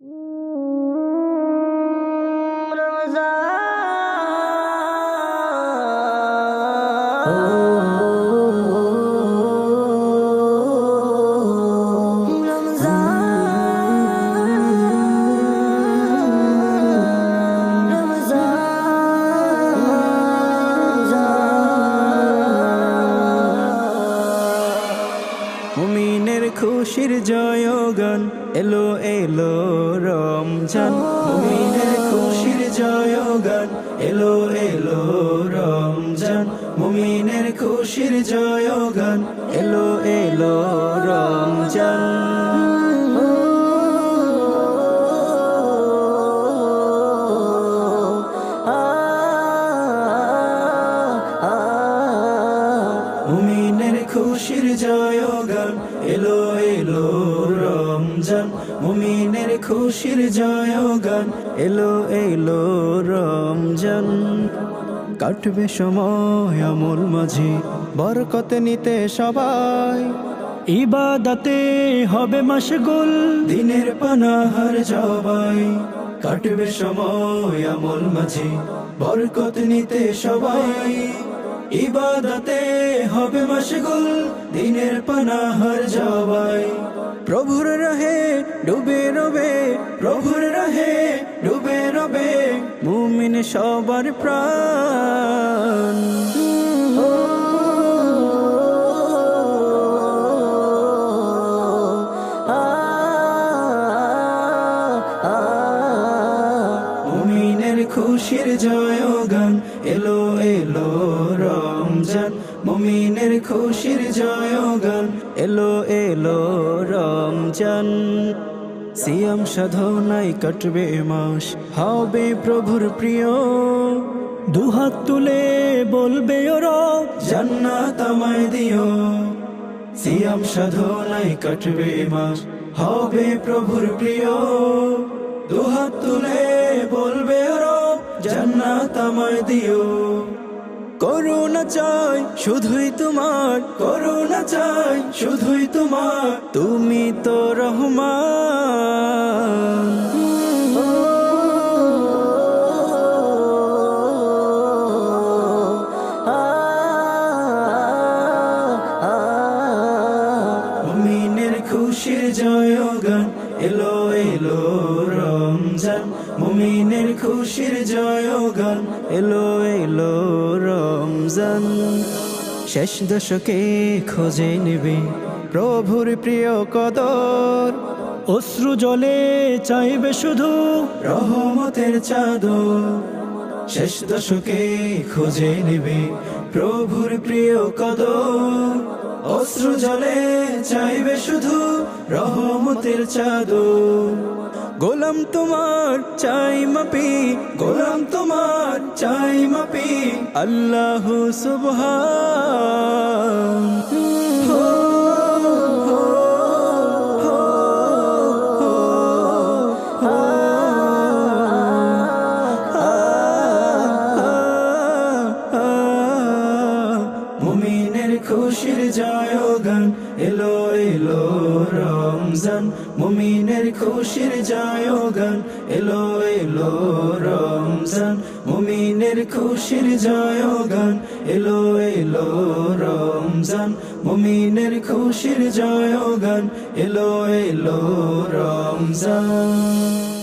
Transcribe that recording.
মুমিনের খুশির জয়গান, এলো এলো রমজান। মুমিনের খুশির জয়গান, এলো এলো রমজান। মুমিনের খুশির জয়গান, এলো এলো রমজান। খুশির জয়গান, এলো রমজান, মুমিনের খুশির জয়গান। এলো এলো রমজান। কাটবে সময় আমল মাঝে, বরকত নিতে সবাই। ইবাদাতে হবে মশগুল, দিনের পানাহার জবাই। কাটবে সময় আমল মাঝে, বরকত নিতে সবাই। ইবাদতে হবে মশগুল, দিনের পানাহার জবাই। প্রভুর রহে, ডুবে রবে, প্রভুর রহে, ডুবে রবে, মুমিন সবার প্রাণ। খুশির জয়গান, এলো এলো রমজান। মুমিনের খুশির জয়গান। এলো এলো রমজান। সিয়াম সাধনায় কাটবে মাস, হবে প্রভুর প্রিয়। দুহাত তুলে বলবে ওরা জান্নাত আমায় দিও। সিয়াম সাধনায় কাটবে মাস, হবে প্রভুর প্রিয়। দুহাত তুলে বলবে রব, জান্নাত দিও। করুণা চাই শুধুই তোমার। করুণা চাই শুধুই তোমার। তুমি তো রহমান। খুশির জয়গান, এলো এলো রমজান। মুমিনের খুশির জয়গান, এলো এলো রমজান। শেষ দশকে খোঁজে নেবে প্রভুর প্রিয় কদর। অশ্রু জলে চাইবে শুধু রহমতের চাদর। শেষ দশকে খোঁজে নেবে প্রভুর প্রিয় কদর। অশ্রু জলে চাইবে শুধু রহমতের চাদর গোলাম তোমার চাই মাপি গোলাম তোমার চাই মাপি আল্লাহ সুবহান হো, খুশির জয়গান, এলো এলো রমজান। মুমিনের খুশির জয়গান, এলো এলো রমজান। মুমিনের খুশির জয়গান, এলো এলো রমজান। মুমিনের খুশির জয়গান, এলো এলো রমজান।